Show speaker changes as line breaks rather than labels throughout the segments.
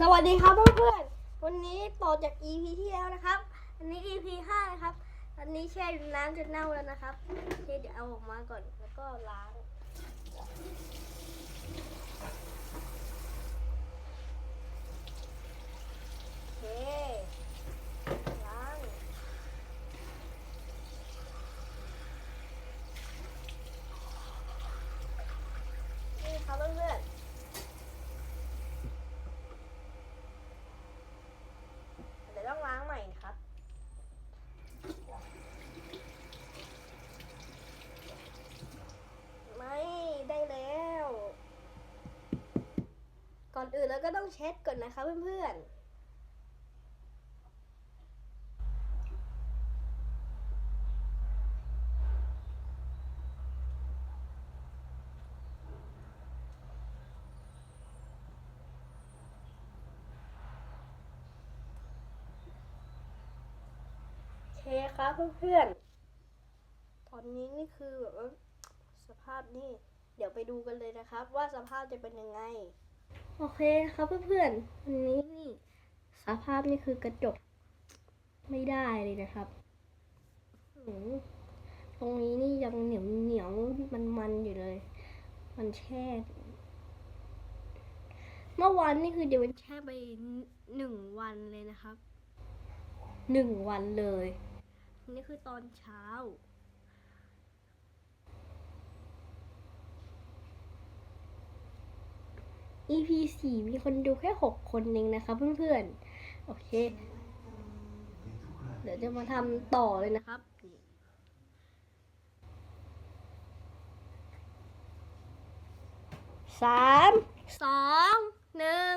สวัสดีครับเพื่อนๆ วันนี้ต่อจาก EP ที่แล้วนะครับ อันนี้ EP ห้านะครับ อันนี้แช่น้ำจนเน่าแล้วนะครับเดี๋ยวเอาออกมาก่อนแล้วก็ล้าง โอเค ล้าง นี่ครับเพื่อนๆ เดี๋ยวต้องล้างใหม่นะครับ ไม่ได้แล้ว ก่ อนอื่นเราก็ต้องเช็ดก่อนนะคะเพื่อนๆโอเคครับเพื่อนๆ ตอนนี้นี่คือแบบว่าสภาพนี่ เดี๋ยวไปดูกันเลยนะครับ ว่าสภาพจะเป็นยังไง โอเคครับเพื่อนๆวันนี้นี่สภาพนี่คือกระจก ไม่ได้เลยนะครับหืมตรงนี้นี่ยังเหนียวเหนียวมันมันๆอยู่เลย มันแช่ เมื่อวานนี่คือเดี๋ยวมันแช่ไปหนึ่งวันเลยนะครับหนึ่งวันเลย นี่คือตอนเช้า EP สี่มีคนดูแค่หกคนเองนะคะเพื่อนๆ โอเค เดี๋ยวจะมาทำต่อเลยนะครับสามสองหนึ่ง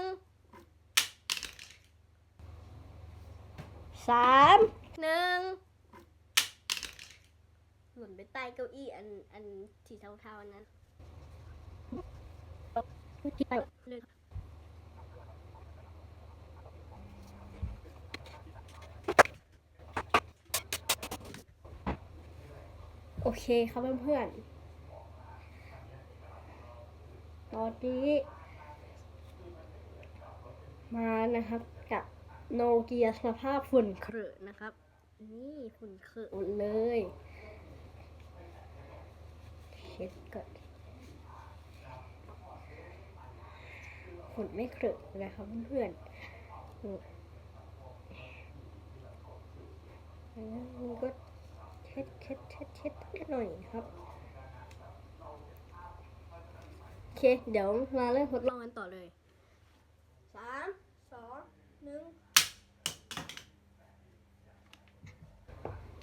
สามหนึ่งหล่นไปใต้เก้าอี้อันอันสีเทาๆอันนั้ นไปเลยโอเคครับเพื่อนๆ ตอนนี้ มานะครับกับโนเกียสภาพฝุ่นเครอะนะครับ นี่ฝุ่นเครอะหมดเลยเช็ดก่อน ขนไม่เครอะนะครับเพื่อนๆอืมแล้วมันก็เช็ดเช็ดเช็ดเช็ดนิดหน่อยครับโอเค เดี๋ยวมาเริ่มทดลองกันต่อเลยสามสองหนึ่ง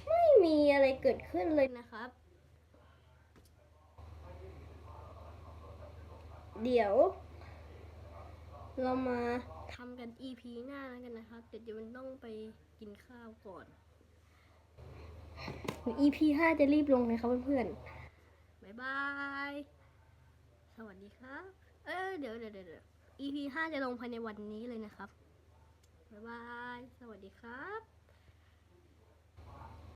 ไม่มีอะไรเกิดขึ้นเลยนะครับ เดี๋ยว เรามาทำกัน EP หน้าแล้วกันนะครับแต่เดี๋ยวมันต้องไปกินข้าวก่อน EP ห้าจะรีบลงเลยครับเพื่อนๆบ๊ายบาย สวัสดีครับ เออเดี๋ยวเดี๋ยวเดี๋ยวเดี๋ยว EP ห้าจะลงภายในวันนี้เลยนะครับบ๊ายบาย สวัสดีครับ